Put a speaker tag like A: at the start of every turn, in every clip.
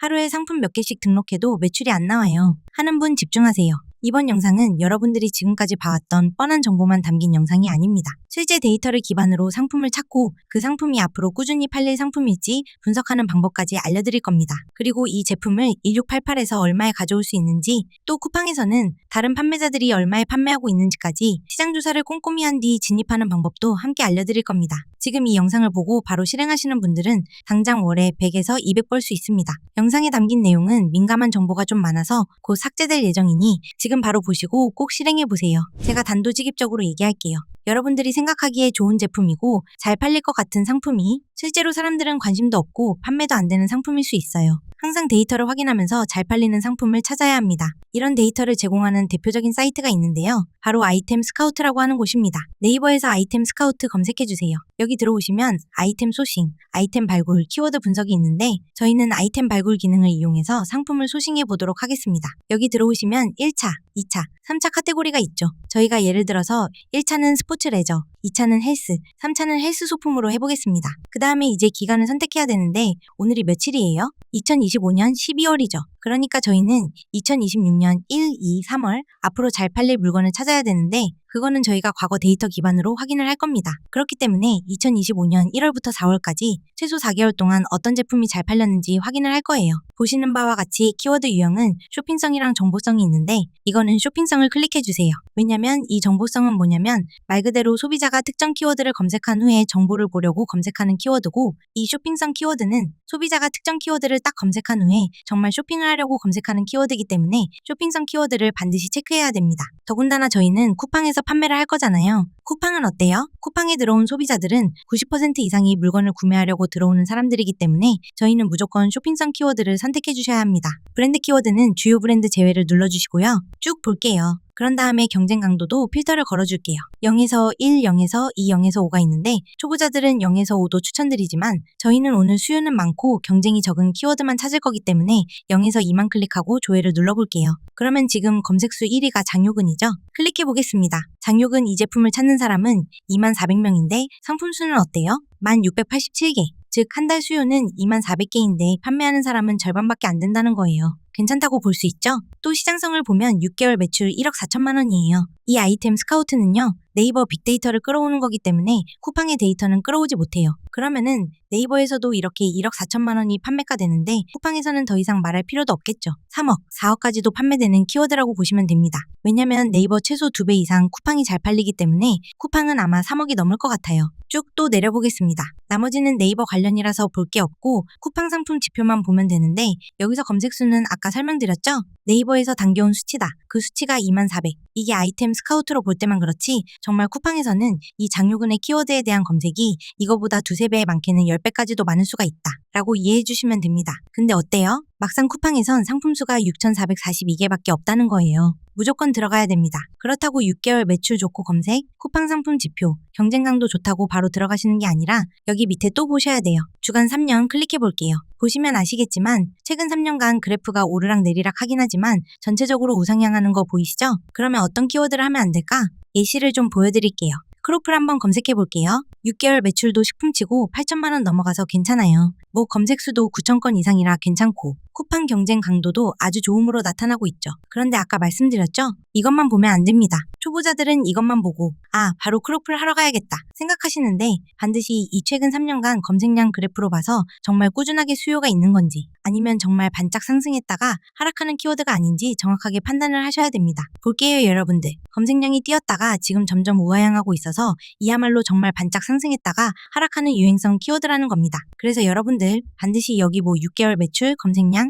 A: 하루에 상품 몇 개씩 등록해도 매출이 안 나와요. 하는 분 집중하세요. 이번 영상은 여러분들이 지금까지 봐왔던 뻔한 정보만 담긴 영상이 아닙니다. 실제 데이터를 기반으로 상품을 찾고 그 상품이 앞으로 꾸준히 팔릴 상품일지 분석하는 방법까지 알려드릴 겁니다. 그리고 이 제품을 1688에서 얼마에 가져올 수 있는지 또 쿠팡에서는 다른 판매자들이 얼마에 판매하고 있는지까지 시장 조사를 꼼꼼히 한 뒤 진입하는 방법도 함께 알려드릴 겁니다. 지금 이 영상을 보고 바로 실행하시는 분들은 당장 월에 100에서 200 벌 수 있습니다. 영상에 담긴 내용은 민감한 정보가 좀 많아서 곧 삭제될 예정이니 지금 바로 보시고 꼭 실행해 보세요. 제가 단도직입적으로 얘기할게요. 여러분들이 생각하기에 좋은 제품이고 잘 팔릴 것 같은 상품이 실제로 사람들은 관심도 없고 판매도 안 되는 상품일 수 있어요. 항상 데이터를 확인하면서 잘 팔리는 상품을 찾아야 합니다. 이런 데이터를 제공하는 대표적인 사이트가 있는데요. 바로 아이템 스카우트라고 하는 곳입니다. 네이버에서 아이템 스카우트 검색해 주세요. 여기 들어오시면 아이템 소싱, 아이템 발굴, 키워드 분석이 있는데 저희는 아이템 발굴 기능을 이용해서 상품을 소싱해 보도록 하겠습니다. 여기 들어오시면 1차, 2차, 3차 카테고리가 있죠. 저희가 예를 들어서 1차는 스포츠 레저, 2차는 헬스, 3차는 헬스 소품으로 해보겠습니다. 그 다음에 이제 기간을 선택해야 되는데 오늘이 며칠이에요? 2025년 12월이죠. 그러니까 저희는 2026년 1, 2, 3월 앞으로 잘 팔릴 물건을 찾아야 되는데 그거는 저희가 과거 데이터 기반으로 확인을 할 겁니다. 그렇기 때문에 2025년 1월부터 4월까지 최소 4개월 동안 어떤 제품이 잘 팔렸는지 확인을 할 거예요. 보시는 바와 같이 키워드 유형은 쇼핑성이랑 정보성이 있는데 이거는 쇼핑성을 클릭해 주세요. 왜냐면 이 정보성은 뭐냐면 말 그대로 소비자가 특정 키워드를 검색한 후에 정보를 보려고 검색하는 키워드고 이 쇼핑성 키워드는 소비자가 특정 키워드를 딱 검색한 후에 정말 쇼핑을 하려고 검색하는 키워드이기 때문에 쇼핑성 키워드를 반드시 체크해야 됩니다. 더군다나 저희는 쿠팡에서 판매를 할 거잖아요. 쿠팡은 어때요? 쿠팡에 들어온 소비자들은 90% 이상이 물건을 구매하려고 들어오는 사람들이기 때문에 저희는 무조건 쇼핑성 키워드를 선택해 주셔야 합니다. 브랜드 키워드는 주요 브랜드 제외를 눌러주시고요. 쭉 볼게요. 그런 다음에 경쟁 강도도 필터를 걸어줄게요. 0에서 1, 0에서 2, 0에서 5가 있는데 초보자들은 0에서 5도 추천드리지만 저희는 오늘 수요는 많고 경쟁이 적은 키워드만 찾을 거기 때문에 0에서 2만 클릭하고 조회를 눌러볼게요. 그러면 지금 검색수 1위가 장요근이죠? 클릭해 보겠습니다. 장요근 이 제품을 찾는 사람은 2만 400명인데 상품 수는 어때요? 1만 687개. 즉, 한 달 수요는 2만 400개인데 판매하는 사람은 절반밖에 안 된다는 거예요. 괜찮다고 볼 수 있죠? 또 시장성을 보면 6개월 매출 1억 4천만 원이에요. 이 아이템 스카우트는요, 네이버 빅데이터를 끌어오는 거기 때문에 쿠팡의 데이터는 끌어오지 못해요. 그러면은 네이버에서도 이렇게 1억 4천만 원이 판매가 되는데 쿠팡에서는 더 이상 말할 필요도 없겠죠. 3억, 4억까지도 판매되는 키워드라고 보시면 됩니다. 왜냐면 네이버 최소 2배 이상 쿠팡이 잘 팔리기 때문에 쿠팡은 아마 3억이 넘을 것 같아요. 쭉 또 내려보겠습니다. 나머지는 네이버 관련이라서 볼 게 없고 쿠팡 상품 지표만 보면 되는데 여기서 검색수는 아까 설명드렸죠? 네이버에서 당겨온 수치다. 그 수치가 2만 400. 이게 아이템 스카우트로 볼 때만 그렇지 정말 쿠팡에서는 이 장요근의 키워드에 대한 검색이 이거보다 두세 배 많게는 10배까지도 많을 수가 있다. 라고 이해해 주시면 됩니다. 근데 어때요? 막상 쿠팡에선 상품 수가 6,442개밖에 없다는 거예요. 무조건 들어가야 됩니다. 그렇다고 6개월 매출 좋고 검색, 쿠팡 상품 지표, 경쟁 강도 좋다고 바로 들어가시는 게 아니라 여기 밑에 또 보셔야 돼요. 주간 3년 클릭해 볼게요. 보시면 아시겠지만 최근 3년간 그래프가 오르락 내리락 하긴 하지만 전체적으로 우상향하는 거 보이시죠? 그러면 어떤 키워드를 하면 안 될까? 예시를 좀 보여드릴게요. 크로플 한번 검색해 볼게요. 6개월 매출도 식품치고 8천만 원 넘어가서 괜찮아요. 뭐 검색 수도 9천 건 이상이라 괜찮고 쿠팡 경쟁 강도도 아주 좋음으로 나타나고 있죠. 그런데 아까 말씀드렸죠? 이것만 보면 안 됩니다. 초보자들은 이것만 보고 아 바로 크로플 하러 가야겠다 생각하시는데 반드시 이 최근 3년간 검색량 그래프로 봐서 정말 꾸준하게 수요가 있는 건지 아니면 정말 반짝 상승했다가 하락하는 키워드가 아닌지 정확하게 판단을 하셔야 됩니다. 볼게요 여러분들. 검색량이 뛰었다가 지금 점점 우하향하고 있어서 이야말로 정말 반짝 상승했다가 하락하는 유행성 키워드라는 겁니다. 그래서 여러분들 반드시 여기 뭐 6개월 매출, 검색량,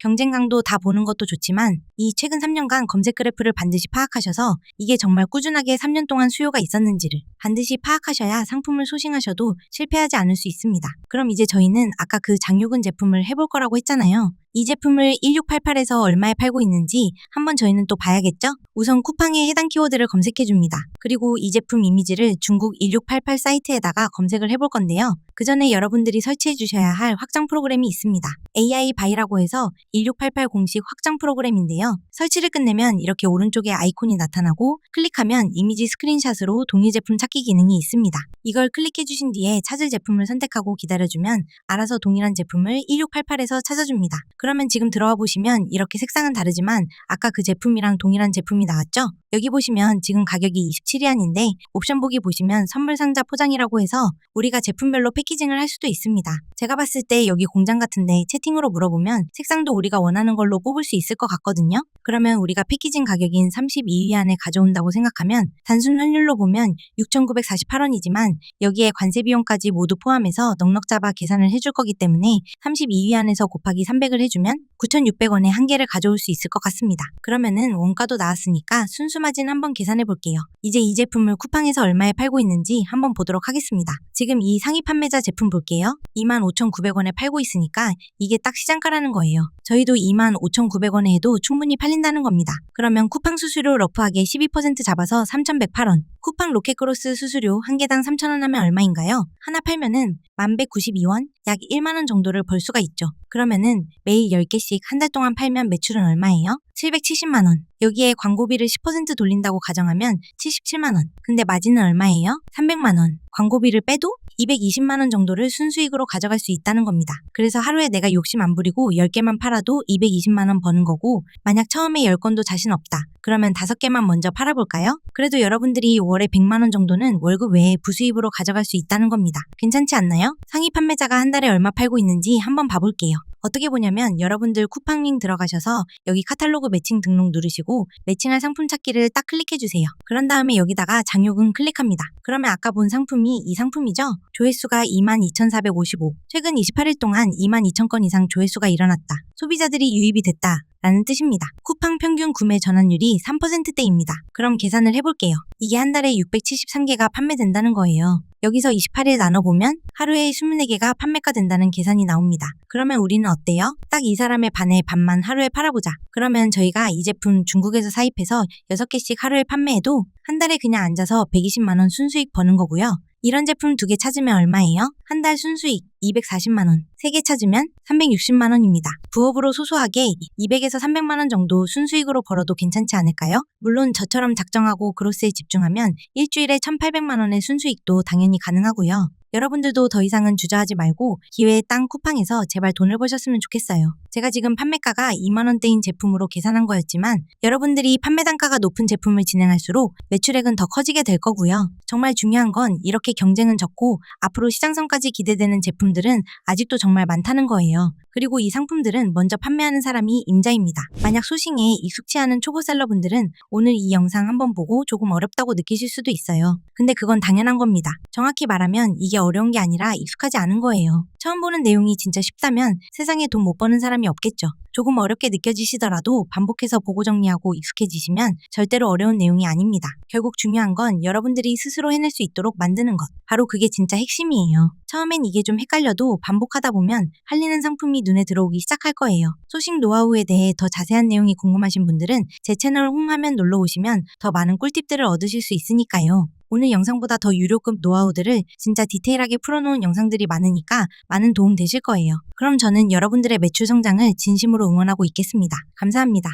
A: 경쟁 강도 다 보는 것도 좋지만 이 최근 3년간 검색 그래프를 반드시 파악하셔서 이게 정말 꾸준하게 3년 동안 수요가 있었는지를 반드시 파악하셔야 상품을 소싱하셔도 실패하지 않을 수 있습니다. 그럼 이제 저희는 아까 그 장요근 제품을 해볼 거라고 했잖아요. 이 제품을 1688에서 얼마에 팔고 있는지 한번 저희는 또 봐야겠죠? 우선 쿠팡에 해당 키워드를 검색해 줍니다. 그리고 이 제품 이미지를 중국 1688 사이트에다가 검색을 해볼 건데요. 그 전에 여러분들이 설치해 주셔야 할 확장 프로그램이 있습니다. AI 바이라고 해서 1688 공식 확장 프로그램인데요. 설치를 끝내면 이렇게 오른쪽에 아이콘이 나타나고 클릭하면 이미지 스크린샷으로 동일 제품 찾기 기능이 있습니다. 이걸 클릭해 주신 뒤에 찾을 제품을 선택하고 기다려주면 알아서 동일한 제품을 1688에서 찾아줍니다. 그러면 지금 들어와 보시면 이렇게 색상은 다르지만 아까 그 제품이랑 동일한 제품이 나왔죠? 여기 보시면 지금 가격이 27위안인데 옵션 보기 보시면 선물 상자 포장이라고 해서 우리가 제품별로 패키징을 할 수도 있습니다. 제가 봤을 때 여기 공장 같은데 채팅으로 물어보면 색상도 우리가 원하는 걸로 뽑을 수 있을 것 같거든요. 그러면 우리가 패키징 가격인 32위 안에 가져온다고 생각하면 단순 환율로 보면 6,948원이지만 여기에 관세 비용까지 모두 포함해서 넉넉 잡아 계산을 해줄 거기 때문에 32위 안에서 곱하기 300을 해주면 9,600원에 한 개를 가져올 수 있을 것 같습니다. 그러면은 원가도 나왔으니까 순수 마진 한번 계산해 볼게요. 이제 이 제품을 쿠팡에서 얼마에 팔고 있는지 한번 보도록 하겠습니다. 지금 이 상위 판매자 제품 볼게요. 25,900원에 팔고 있으니까 이게 딱 시장가라는 거예요. 저희도 25,900원에 해도 충분히 팔린다는 겁니다. 그러면 쿠팡 수수료 러프하게 12% 잡아서 3,108원. 쿠팡 로켓크로스 수수료 한 개당 3,000원 하면 얼마인가요? 하나 팔면은 1,192원? 약 1만원 정도를 벌 수가 있죠. 그러면은 매일 10개씩 한 달 동안 팔면 매출은 얼마예요? 770만원. 여기에 광고비를 10% 돌린다고 가정하면 77만원. 근데 마진은 얼마예요? 300만원. 광고비를 빼도 220만원 정도를 순수익으로 가져갈 수 있다는 겁니다. 그래서 하루에 내가 욕심 안 부리고 10개만 팔아도 220만원 버는 거고, 만약 처음에 10건도 자신 없다. 그러면 5개만 먼저 팔아볼까요? 그래도 여러분들이 월에 100만원 정도는 월급 외에 부수입으로 가져갈 수 있다는 겁니다. 괜찮지 않나요? 상위 판매자가 한 달에 얼마 팔고 있는지 한번 봐볼게요. 어떻게 보냐면 여러분들 쿠팡 링 들어가셔서 여기 카탈로그 매칭 등록 누르시고 매칭할 상품 찾기를 딱 클릭해 주세요. 그런 다음에 여기다가 장요금 클릭합니다. 그러면 아까 본 상품이 이 상품이죠? 조회수가 22,455. 최근 28일 동안 22,000건 이상 조회수가 일어났다. 소비자들이 유입이 됐다. 라는 뜻입니다. 쿠팡 평균 구매 전환율이 3%대입니다. 그럼 계산을 해볼게요. 이게 한 달에 673개가 판매된다는 거예요. 여기서 28일 나눠보면 하루에 24개가 판매가 된다는 계산이 나옵니다. 그러면 우리는 어때요? 딱 이 사람의 반의 반만 하루에 팔아보자. 그러면 저희가 이 제품 중국에서 사입해서 6개씩 하루에 판매해도 한 달에 그냥 앉아서 120만원 순수익 버는 거고요. 이런 제품 두 개 찾으면 얼마예요? 한 달 순수익 240만원. 세 개 찾으면 360만원입니다. 부업으로 소소하게 200에서 300만원 정도 순수익으로 벌어도 괜찮지 않을까요? 물론 저처럼 작정하고 그로스에 집중하면 일주일에 1,800만원의 순수익도 당연히 가능하고요. 여러분들도 더 이상은 주저하지 말고 기회의 땅 쿠팡에서 제발 돈을 버셨으면 좋겠어요. 제가 지금 판매가가 2만원대인 제품으로 계산한 거였지만 여러분들이 판매 단가가 높은 제품을 진행할수록 매출액은 더 커지게 될 거고요. 정말 중요한 건 이렇게 경쟁은 적고 앞으로 시장성까지 기대되는 제품들은 아직도 정말 많다는 거예요. 그리고 이 상품들은 먼저 판매하는 사람이 임자입니다. 만약 소싱에 익숙치 않은 초보셀러분들은 오늘 이 영상 한번 보고 조금 어렵다고 느끼실 수도 있어요. 근데 그건 당연한 겁니다. 정확히 말하면 이게 어려운 게 아니라 익숙하지 않은 거예요. 처음 보는 내용이 진짜 쉽다면 세상에 돈 못 버는 사람이 없겠죠. 조금 어렵게 느껴지시더라도 반복해서 보고 정리하고 익숙해지시면 절대로 어려운 내용이 아닙니다. 결국 중요한 건 여러분들이 스스로 해낼 수 있도록 만드는 것. 바로 그게 진짜 핵심이에요. 처음엔 이게 좀 헷갈려도 반복하다 보면 할리는 상품이 눈에 들어오기 시작할 거예요. 소싱 노하우에 대해 더 자세한 내용이 궁금하신 분들은 제 채널 홈화면 놀러 오시면 더 많은 꿀팁들을 얻으실 수 있으니까요. 오늘 영상보다 더 유료급 노하우들을 진짜 디테일하게 풀어놓은 영상들이 많으니까 많은 도움 되실 거예요. 그럼 저는 여러분들의 매출 성장을 진심으로 응원하고 있겠습니다. 감사합니다.